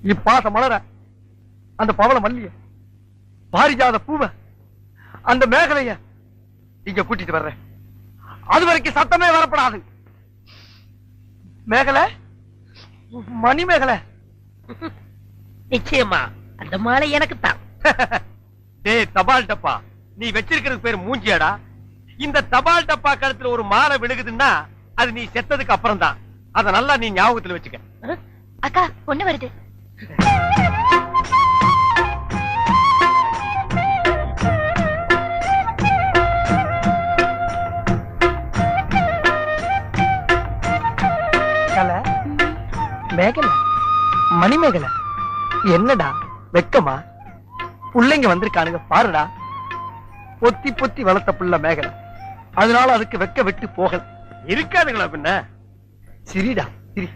இப்பாச மலர அந்த பவள மல்லிய பாரிஜாத பூவ அந்த மேகலைய இங்க கூட்டிட்டு வர்றேன். அது வரைக்கும் சத்தமே வரப்படாது. மேகலை மணி மேகலை நிச்சயமா அந்த மாலை எனக்கு தான் டேய் தபால் டப்பா. நீ வச்சிருக்கிறது பேர் மூஞ்சியாடா. இந்த தபால் டப்பா கழுத்துல ஒரு மாலை விழுகுதுன்னா அது நீ செத்ததுக்கு அப்புறம் தான் அத நல்லா நீ ஞாபகத்துல வச்சுக்க. அக்கா பொண்ணு வருது. மேகலை? மணி மேகலை என்னடா? வெக்கமா? புள்ளைங்க வந்திருக்கானுங்க பாருடா. பொத்தி பொத்தி வளர்த்த புள்ள மேகலை. அதனால அதுக்கு வெக்க விட்டு போகல. இருக்காதுங்களா பின்ன? சிரிடா சிரி.